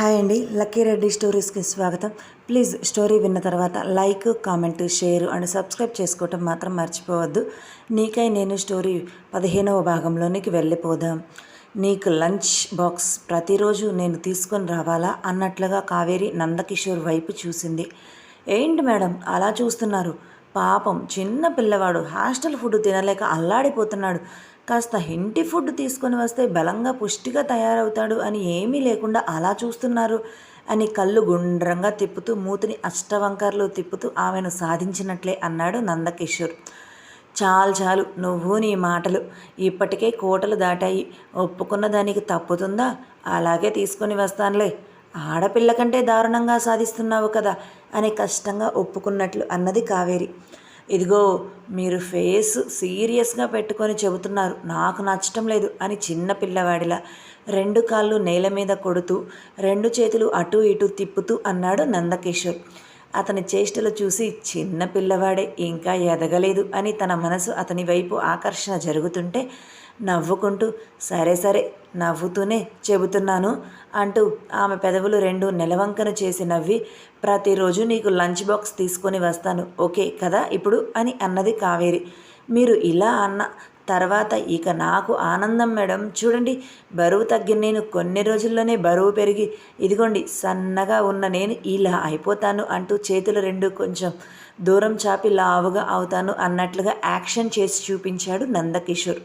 Hi అండి lucky Reddy స్టోరీస్కి స్వాగతం. Please story విన్న తర్వాత like comment share and subscribe చేసుకోవటం మాత్రం మర్చిపోవద్దు. నీకై నేను స్టోరీ పదిహేనవ భాగంలోనికి వెళ్ళిపోదాం. నీకు లంచ్ బాక్స్ ప్రతిరోజు నేను తీసుకొని రావాలా అన్నట్లుగా కావేరి నందకిషోర్ వైపు చూసింది. ఏంటి మేడం అలా చూస్తున్నారు? పాపం చిన్న పిల్లవాడు హాస్టల్ ఫుడ్ తినలేక అల్లాడిపోతున్నాడు. కాస్త ఇంటి ఫుడ్ తీసుకొని వస్తే బలంగా పుష్టిగా తయారవుతాడు అని ఏమీ లేకుండా అలా చూస్తున్నారు అని కళ్ళు గుండ్రంగా తిప్పుతూ మూతిని అష్టవంకర్లు తిప్పుతూ ఆమెను సాధించినట్లే అన్నాడు నందకిషోర్. చాలు చాలు నువ్వు నీ మాటలు ఇప్పటికే కోటలు దాటాయి. ఒప్పుకున్న దానికి తప్పుతుందా? అలాగే తీసుకొని వస్తానులే. ఆడపిల్ల కంటే దారుణంగా సాధిస్తున్నావు కదా అని కష్టంగా ఒప్పుకున్నట్లు అన్నది కావేరి. ఇదిగో మీరు ఫేస్ సీరియస్గా పెట్టుకొని చెబుతున్నారు. నాకు నచ్చటం లేదు అని చిన్న పిల్లవాడిలా రెండు కాళ్ళు నేల మీద కొడుతూ రెండు చేతులు అటు ఇటు తిప్పుతూ అన్నాడు నందకిషోర్. అతని చేష్టలు చూసి చిన్న పిల్లవాడే ఇంకా ఎదగలేదు అని తన మనసు అతని వైపు ఆకర్షణ జరుగుతుంటే నవ్వుకుంటూ సరే సరే నవ్వుతూనే చెబుతున్నాను అంటూ ఆమె పెదవులు రెండు నెలవంకన చేసి నవ్వి ప్రతిరోజు నీకు లంచ్ బాక్స్ తీసుకొని వస్తాను ఓకే కదా ఇప్పుడు? అని అన్నది కావేరి. మీరు ఇలా అన్న తర్వాత ఇక నాకు ఆనందం మేడం. చూడండి బరువు తగ్గిన నేను కొన్ని రోజుల్లోనే బరువు పెరిగి ఇదిగోండి సన్నగా ఉన్న నేను ఇలా అయిపోతాను అంటూ చేతులు రెండు కొంచెం దూరం చాపి లావుగా అవుతాను అన్నట్లుగా యాక్షన్ చేసి చూపించాడు నందకిషోర్.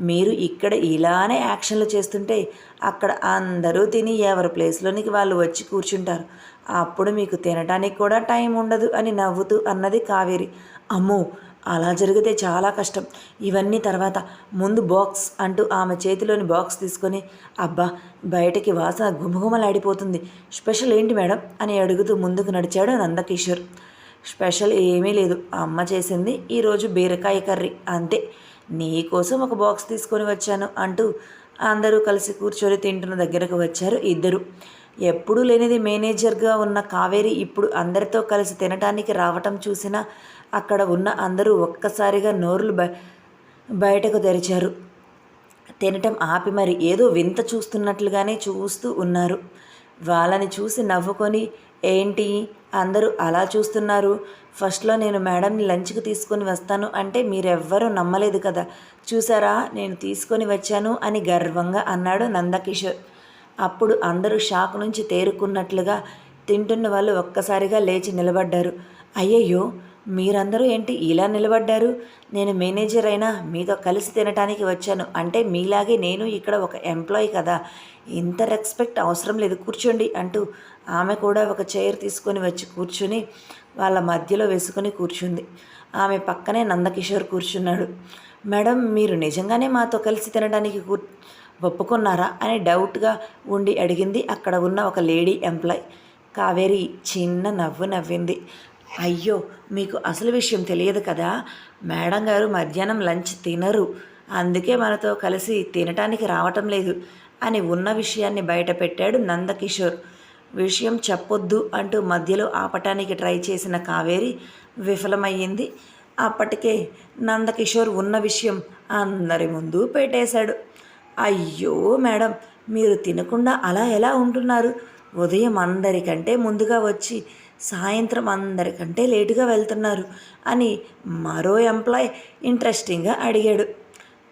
మీరు ఇక్కడ ఇలానే యాక్షన్లు చేస్తుంటే అక్కడ అందరూ తిని ఎవరి ప్లేస్లోనికి వాళ్ళు వచ్చి కూర్చుంటారు. అప్పుడు మీకు తినడానికి కూడా టైం ఉండదు అని నవ్వుతూ అన్నది కావేరి. అమ్మో అలా జరిగితే చాలా కష్టం. ఇవన్నీ తర్వాత ముందు బాక్స్ అంటూ ఆమె చేతిలోని బాక్స్ తీసుకొని అబ్బా బయటకి వాసన గుమగుమలాడిపోతుంది స్పెషల్ ఏంటి మేడం? అని అడుగుతూ ముందుకు నడిచాడు నందకిషోర్. స్పెషల్ ఏమీ లేదు. అమ్మ చేసింది ఈరోజు బీరకాయ కర్రీ. అంతే. నీకోసం ఒక బాక్స్ తీసుకొని వచ్చాను అంటూ అందరూ కలిసి కూర్చొని తింటున్న దగ్గరకు వచ్చారు ఇద్దరు. ఎప్పుడూ లేనిది మేనేజర్గా ఉన్న కావేరి ఇప్పుడు అందరితో కలిసి తినటానికి రావటం చూసినా అక్కడ ఉన్న అందరూ ఒక్కసారిగా నోరులు బయటకు తెరిచారు. తినటం ఆపి మరి ఏదో వింత చూస్తున్నట్లుగానే చూస్తూ ఉన్నారు. వాళ్ళని చూసి నవ్వుకొని ఏంటి? అందరూ అలా చూస్తున్నారు. ఫస్ట్లో నేను మేడంని లంచ్కి తీసుకొని వస్తాను అంటే మీరెవ్వరూ నమ్మలేదు కదా. చూసారా? నేను తీసుకొని వచ్చాను అని గర్వంగా అన్నాడు నందకిషోర్. అప్పుడు అందరూ షాక్ నుంచి తేరుకున్నట్లుగా తింటున్న వాళ్ళు ఒక్కసారిగా లేచి నిలబడ్డారు. అయ్యయ్యో! మీరందరూ ఏంటి ఇలా నిలబడ్డారు? నేను మేనేజర్ అయినా మీతో కలిసి తినటానికి వచ్చాను. అంటే మీలాగే నేను ఇక్కడ ఒక ఎంప్లాయీ కదా. ఇంత రెస్పెక్ట్ అవసరం లేదు. కూర్చోండి అంటూ ఆమె కూడా ఒక చైర్ తీసుకొని వచ్చి కూర్చుని వాళ్ళ మధ్యలో వేసుకొని కూర్చుంది. ఆమె పక్కనే నందకిషోర్ కూర్చున్నాడు. మేడం మీరు నిజంగానే మాతో కలిసి తినడానికి కూ ఒప్పుకున్నారా? అని డౌట్గా ఉండి అడిగింది అక్కడ ఉన్న ఒక లేడీ ఎంప్లాయ్. కావేరి చిన్న నవ్వు నవ్వింది. అయ్యో మీకు అసలు విషయం తెలియదు కదా? మేడం గారు మధ్యాహ్నం లంచ్ తినరు. అందుకే మనతో కలిసి తినటానికి రావటం లేదు అని ఉన్న విషయాన్ని బయట పెట్టాడు నందకిషోర్. విషయం చెప్పొద్దు అంటూ మధ్యలో ఆపటానికి ట్రై చేసిన కావేరి విఫలమయ్యింది. అప్పటికే నందకిషోర్ ఉన్న విషయం అందరి ముందు పెట్టేశాడు. అయ్యో మేడం మీరు తినకుండా అలా ఎలా ఉంటున్నారు? ఉదయం అందరికంటే ముందుగా వచ్చి సాయంత్రం అందరికంటే లేటుగా వెళ్తున్నారు అని మరో ఎంప్లాయ్ ఇంట్రెస్టింగ్గా అడిగాడు.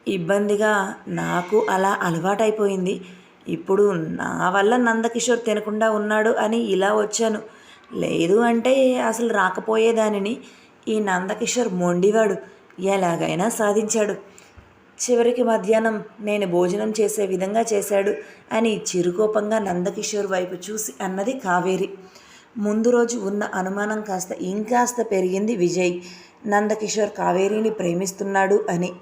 ఇబ్బందిగా నాకు అలా అలవాటైపోయింది. ఇప్పుడు నా వల్ల నందకిషోర్ తినకుండా ఉన్నాడు అని ఇలా వచ్చాను. లేదు అంటే అసలు రాకపోయేదానిని. ఈ నందకిషోర్ మొండివాడు. ఎలాగైనా సాధించాడు. చివరికి మధ్యాహ్నం నేను భోజనం చేసే విధంగా చేశాడు అని చిరుకోపంగా నందకిషోర్ వైపు చూసి అన్నది కావేరి. ముందు రోజు ఉన్న అనుమానం కాస్త ఇంకాస్త పెరిగింది విజయ్. నందకిషోర్ కావేరిని ప్రేమిస్తున్నాడు అని.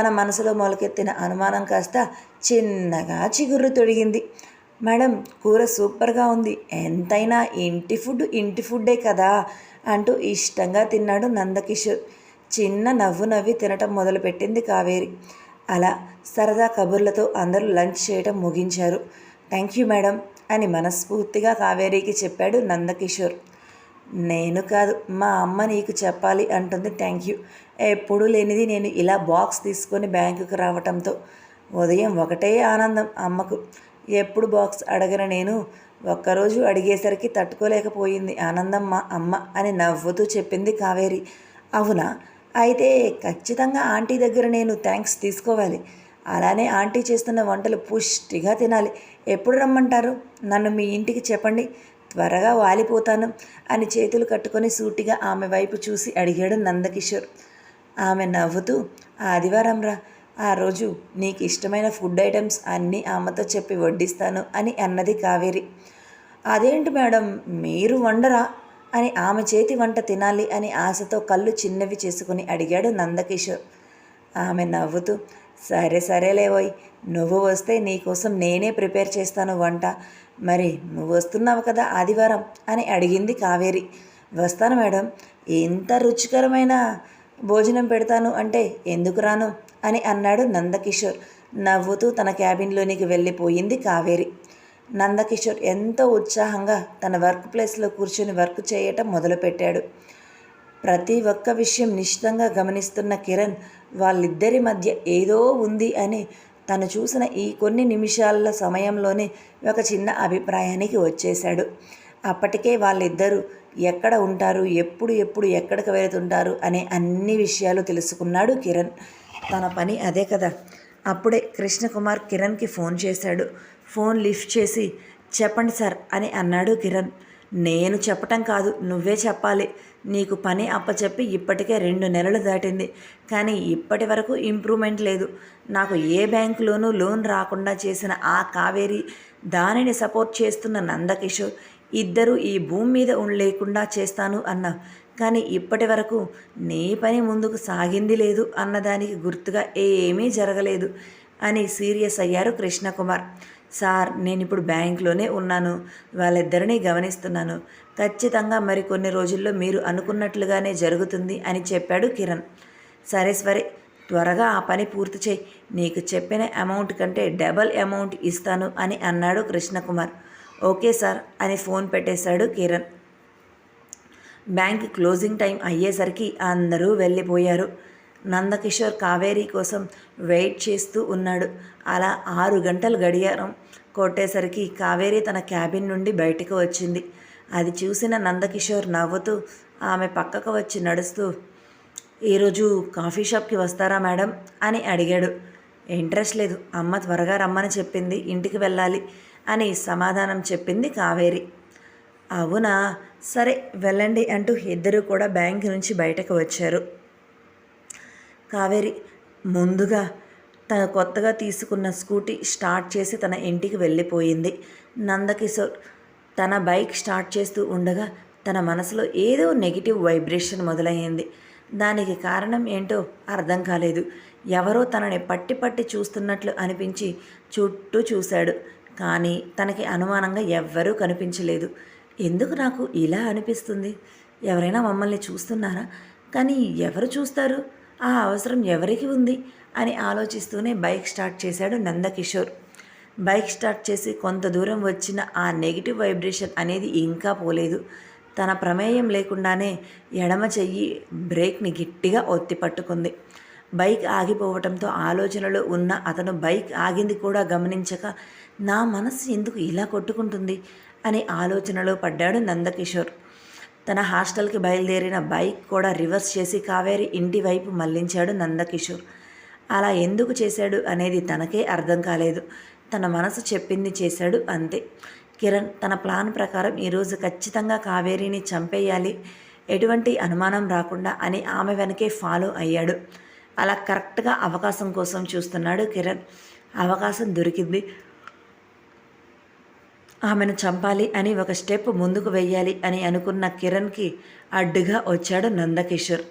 తన మనసులో మొలకెత్తిన అనుమానం కాస్త చిన్నగా చిగుర్రు తొడిగింది. మేడం కూర సూపర్గా ఉంది. ఎంతైనా ఇంటి ఫుడ్ ఇంటి ఫుడ్డే కదా అంటూ ఇష్టంగా తిన్నాడు నందకిషోర్. చిన్న నవ్వు నవ్వి తినటం మొదలుపెట్టింది కావేరి. అలా సరదా కబుర్లతో అందరూ లంచ్ చేయటం ముగించారు. థ్యాంక్ యూ మేడం అని మనస్ఫూర్తిగా కావేరికి చెప్పాడు నందకిషోర్. నేను కాదు మా అమ్మ నీకు చెప్పాలి అంటుంది థ్యాంక్ యూ. ఎప్పుడూ లేనిది నేను ఇలా బాక్స్ తీసుకొని బ్యాంకుకు రావటంతో ఉదయం ఒకటే ఆనందం అమ్మకు. ఎప్పుడు బాక్స్ అడగన నేను? ఒక్కరోజు అడిగేసరికి తట్టుకోలేకపోయింది ఆనందమ్మ అమ్మ అని నవ్వుతూ చెప్పింది కావేరి. అవునా? అయితే ఖచ్చితంగా ఆంటీ దగ్గర నేను థ్యాంక్స్ తీసుకోవాలి. అలానే ఆంటీ చేస్తున్న వంటలు పుష్టిగా తినాలి. ఎప్పుడు రమ్మంటారు? నన్ను మీ ఇంటికి చెప్పండి. త్వరగా వాలిపోతాను అని చేతులు కట్టుకొని సూటిగా ఆమె వైపు చూసి అడిగాడు నందకిషోర్. ఆమె నవ్వుతూ ఆదివారం రా ఆ రోజు నీకు ఇష్టమైన ఫుడ్ ఐటమ్స్ అన్నీ అమ్మతో చెప్పి వడ్డిస్తాను అని అన్నది కావేరి. అదేంటి మేడం మీరు వండరా? అని ఆమె చేతి వంట తినాలి అని ఆశతో కళ్ళు చిన్నవి చేసుకుని అడిగాడు నందకిషోర్. ఆమె నవ్వుతూ సరే సరేలేవోయ్ నువ్వు వస్తే నీకోసం నేనే ప్రిపేర్ చేస్తాను వంట. మరి నువ్వు వస్తున్నావు కదా ఆదివారం అని అడిగింది కావేరి. వస్తాను మేడం ఎంత రుచికరమైన భోజనం పెడతాను అంటే ఎందుకు రాను? అని అన్నాడు నందకిషోర్. నవ్వుతూ తన క్యాబిన్లోనికి వెళ్ళిపోయింది కావేరి. నందకిషోర్ ఎంతో ఉత్సాహంగా తన వర్క్ ప్లేస్లో కూర్చొని వర్క్ చేయటం మొదలుపెట్టాడు. ప్రతి ఒక్క విషయం నిశ్చితంగా గమనిస్తున్న కిరణ్ వాళ్ళిద్దరి మధ్య ఏదో ఉంది అని తను చూసిన ఈ కొన్ని నిమిషాల సమయంలోనే ఒక చిన్న అభిప్రాయానికి వచ్చేశాడు. అప్పటికే వాళ్ళిద్దరూ ఎక్కడ ఉంటారు ఎప్పుడు ఎప్పుడు ఎక్కడికి వెళుతుంటారు అనే అన్ని విషయాలు తెలుసుకున్నాడు కిరణ్. తన పని అదే కదా. అప్పుడే కృష్ణకుమార్ కిరణ్కి ఫోన్ చేశాడు. ఫోన్ లిఫ్ట్ చేసి చెప్పండి సార్ అని అన్నాడు కిరణ్. నేను చెప్పటం కాదు నువ్వే చెప్పాలి. నీకు పని అప్పచెప్పి ఇప్పటికే రెండు నెలలు దాటింది. కానీ ఇప్పటి వరకు ఇంప్రూవ్మెంట్ లేదు. నాకు ఏ బ్యాంకులోనూ లోన్ రాకుండా చేసిన ఆ కావేరి దానిని సపోర్ట్ చేస్తున్న నందకిషోర్ ఇద్దరు ఈ భూమి మీద ఉండలేకుండా చేస్తాను అన్నా. కానీ ఇప్పటి వరకు నీ పని ముందుకు సాగింది లేదు అన్నదానికి గుర్తుగా ఏమీ జరగలేదు అని సీరియస్ అయ్యారు కృష్ణకుమార్. సార్ నేను ఇప్పుడు బ్యాంక్లోనే ఉన్నాను. వాళ్ళిద్దరినీ గమనిస్తున్నాను. ఖచ్చితంగా మరి కొన్ని రోజుల్లో మీరు అనుకున్నట్లుగానే జరుగుతుంది అని చెప్పాడు కిరణ్. సరే సరే త్వరగా ఆ పని పూర్తి చేయి. నీకు చెప్పిన అమౌంట్ కంటే డబల్ అమౌంట్ ఇస్తాను అని అన్నాడు కృష్ణకుమార్. ఓకే సార్ అని ఫోన్ పెట్టేశాడు కిరణ్. బ్యాంక్ క్లోజింగ్ టైం అయ్యేసరికి అందరూ వెళ్ళిపోయారు. నందకిషోర్ కావేరి కోసం వెయిట్ చేస్తూ ఉన్నాడు. అలా ఆరు గంటలు గడియారం కొట్టేసరికి కావేరి తన క్యాబిన్ నుండి బయటకు వచ్చింది. అది చూసిన నందకిషోర్ నవ్వుతూ ఆమె పక్కకు వచ్చి నడుస్తూ ఈరోజు కాఫీ షాప్కి వస్తారా మేడం? అని అడిగాడు. ఇంట్రెస్ట్ లేదు. అమ్మ త్వరగా రమ్మని చెప్పింది. ఇంటికి వెళ్ళాలి. అని సమాధానం చెప్పింది కావేరి. అవునా? సరే వెళ్ళండి అంటూ ఇద్దరు కూడా బ్యాంక్ నుంచి బయటకు వచ్చారు. కావేరి ముందుగా తన కొత్తగా తీసుకున్న స్కూటీ స్టార్ట్ చేసి తన ఇంటికి వెళ్ళిపోయింది. నందకిషోర్ తన బైక్ స్టార్ట్ చేస్తూ ఉండగా తన మనసులో ఏదో నెగిటివ్ వైబ్రేషన్ మొదలయ్యింది దానికి కారణం ఏంటో అర్థం కాలేదు. ఎవరో తనని పట్టి పట్టి చూస్తున్నట్లు అనిపించి చుట్టూ చూశాడు. కానీ తనకి అనుమానంగా ఎవ్వరూ కనిపించలేదు. ఎందుకు నాకు ఇలా అనిపిస్తుంది? ఎవరైనా మమ్మల్ని చూస్తున్నారా? కానీ ఎవరు చూస్తారు? ఆ అవసరం ఎవరికి ఉంది? అని ఆలోచిస్తూనే బైక్ స్టార్ట్ చేశాడు నందకిషోర్. బైక్ స్టార్ట్ చేసి కొంత దూరం వచ్చిన ఆ నెగిటివ్ వైబ్రేషన్ అనేది ఇంకా పోలేదు. తన ప్రమేయం లేకుండానే ఎడమ చెయ్యి బ్రేక్ని గట్టిగా ఒత్తి పట్టుకుంది. బైక్ ఆగిపోవటంతో ఆలోచనలో ఉన్న అతను బైక్ ఆగింది కూడా గమనించక నా మనసు ఎందుకు ఇలా కొట్టుకుంటుంది అని ఆలోచనలో పడ్డాడు నందకిషోర్. తన హాస్టల్కి బయలుదేరిన బైక్ కూడా రివర్స్ చేసి కావేరి ఇంటి వైపు మళ్ళించాడు నందకిషోర్. అలా ఎందుకు చేశాడు అనేది తనకే అర్థం కాలేదు. తన మనసు చెప్పింది చేశాడు అంతే. కిరణ్ తన ప్లాన్ ప్రకారం ఈరోజు ఖచ్చితంగా కావేరిని చంపేయాలి. ఎటువంటి అనుమానం రాకుండా అని ఆమె వెనకే ఫాలో అయ్యాడు. అలా కరెక్ట్గా అవకాశం కోసం చూస్తున్నాడు కిరణ్. అవకాశం దొరికింది. ఆమెను చంపాలి అని ఒక స్టెప్ ముందుకు వెయ్యాలి అని అనుకున్న కిరణ్కి అడ్డుగా వచ్చాడు నందకిషోర్.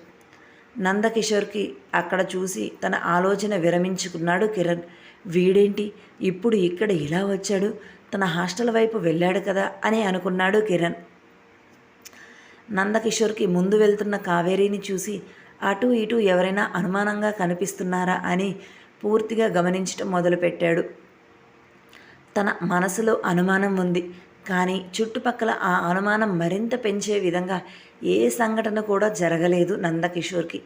నందకిషోర్కి అక్కడ చూసి తన ఆలోచన విరమించుకున్నాడు కిరణ్. వీడేంటి? ఇప్పుడు ఇక్కడ ఇలా వచ్చాడు? తన హాస్టల్ వైపు వెళ్ళాడు కదా అని అనుకున్నాడు కిరణ్. నందకిషోర్కి ముందు వెళ్తున్న కావేరీని చూసి అటు ఇటు ఎవరైనా అనుమానంగా కనిపిస్తున్నారా అని పూర్తిగా గమనించటం మొదలుపెట్టాడు. తన మనసులో అనుమానం ఉంది. కానీ చుట్టుపక్కల ఆ అనుమానం మరింత పెంచే విధంగా ఏ సంఘటన కూడా జరగలేదు నందకిషోర్కి.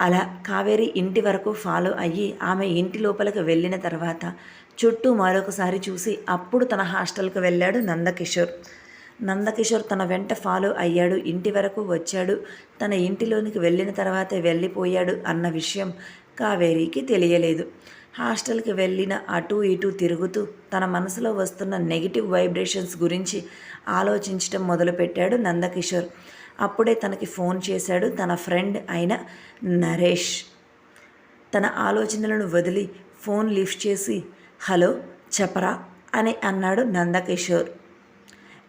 అలా కావేరి ఇంటి వరకు ఫాలో అయ్యి ఆమె ఇంటి లోపలికి వెళ్ళిన తర్వాత చుట్టూ మరొకసారి చూసి అప్పుడు తన హాస్టల్కి వెళ్ళాడు నందకిషోర్. నందకిషోర్ తన వెంట ఫాలో అయ్యాడు. ఇంటి వరకు వచ్చాడు. తన ఇంటిలోనికి వెళ్ళిన తర్వాతే వెళ్ళిపోయాడు అన్న విషయం కావేరికి తెలియలేదు. హాస్టల్కి వెళ్ళిన అటు ఇటు తిరుగుతూ తన మనసులో వస్తున్న నెగిటివ్ వైబ్రేషన్స్ గురించి ఆలోచించటం మొదలుపెట్టాడు నందకిషోర్. అప్పుడే తనకి ఫోన్ చేశాడు తన ఫ్రెండ్ అయిన నరేష్. తన ఆలోచనలను వదిలి ఫోన్ లిఫ్ట్ చేసి హలో చెప్పరా? అని అన్నాడు నందకిషోర్.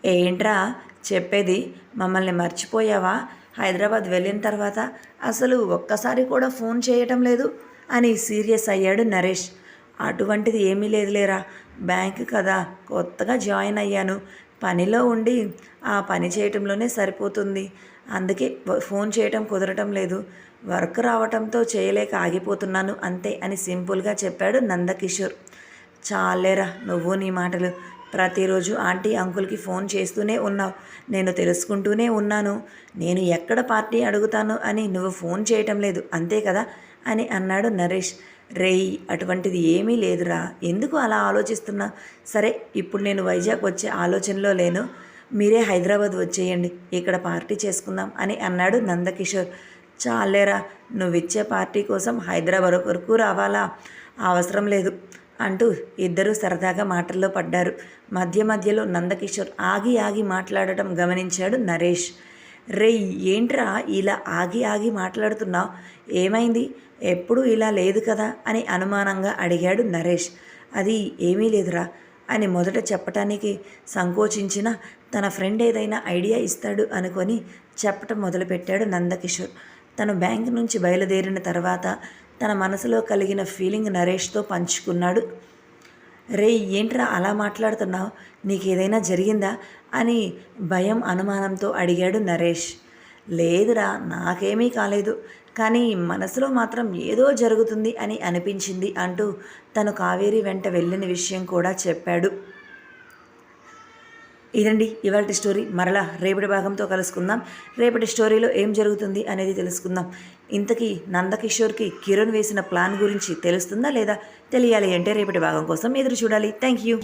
ఏంట్రా చెప్పేది? మమ్మల్ని మర్చిపోయావా? హైదరాబాద్ వెళ్ళిన తర్వాత అసలు ఒక్కసారి కూడా ఫోన్ చేయటం లేదు అని సీరియస్ అయ్యాడు నరేష్. అటువంటిది ఏమీ లేదులేరా. బ్యాంక్ కదా. కొత్తగా జాయిన్ అయ్యాను. పనిలో ఉండి ఆ పని చేయటంలోనే సరిపోతుంది. అందుకే ఫోన్ చేయటం కుదరటం లేదు. వర్క్ రావటంతో చేయలేక ఆగిపోతున్నాను అంతే అని సింపుల్గా చెప్పాడు నందకిషోర్. చాలేరా నువ్వు నీ మాటలు. ప్రతిరోజు ఆంటీ అంకుల్కి ఫోన్ చేస్తూనే ఉన్నావు. నేను తెలుసుకుంటూనే ఉన్నాను. నేను ఎక్కడ పార్టీ అడుగుతాను అని నువ్వు ఫోన్ చేయటం లేదు. అంతే కదా? అని అన్నాడు నరేష్. రేయ్ అటువంటిది ఏమీ లేదురా. ఎందుకు అలా ఆలోచిస్తున్నా? సరే ఇప్పుడు నేను వైజాగ్ వచ్చే ఆలోచనలో లేను. మీరే హైదరాబాద్ వచ్చేయండి. ఇక్కడ పార్టీ చేసుకుందాం అని అన్నాడు నందకిషోర్. చాలేరా నువ్విచ్చే పార్టీ కోసం హైదరాబాద్ వరకు రావాలా? అవసరం లేదు. అంటూ ఇద్దరూ సరదాగా మాటల్లో పడ్డారు. మధ్య మధ్యలో నందకిషోర్ ఆగి ఆగి మాట్లాడటం గమనించాడు నరేష్. రేయ్ ఏంట్రా ఇలా ఆగి ఆగి మాట్లాడుతున్నావు? ఏమైంది? ఎప్పుడూ ఇలా లేదు కదా? అని అనుమానంగా అడిగాడు నరేష్. అది ఏమీ లేదురా అని మొదట చెప్పటానికి సంకోచించిన తన ఫ్రెండ్ ఏదైనా ఐడియా ఇస్తాడు అనుకొని చెప్పటం మొదలుపెట్టాడు నందకిషోర్. తను బ్యాంక్ నుంచి బయలుదేరిన తర్వాత తన మనసులో కలిగిన ఫీలింగ్ నరేష్తో పంచుకున్నాడు. రే ఏంట్రా అలా మాట్లాడుతున్నావు? నీకేదైనా జరిగిందా? అని భయం అనుమానంతో అడిగాడు నరేష్. లేదురా నాకేమీ కాలేదు. కానీ మనసులో మాత్రం ఏదో జరుగుతుంది అని అనిపించింది అంటూ తను కావేరి వెంట వెళ్ళిన విషయం కూడా చెప్పాడు. ఇదండి ఇవాళ స్టోరీ. మరలా రేపటి భాగంతో కలుసుకుందాం. రేపటి స్టోరీలో ఏం జరుగుతుంది అనేది తెలుసుకుందాం. ఇంతకీ నందకిషోర్కి కిరణ్ వేసిన ప్లాన్ గురించి తెలుస్తుందా లేదా? తెలియాలి అంటే రేపటి భాగం కోసం ఎదురు చూడాలి. Thank you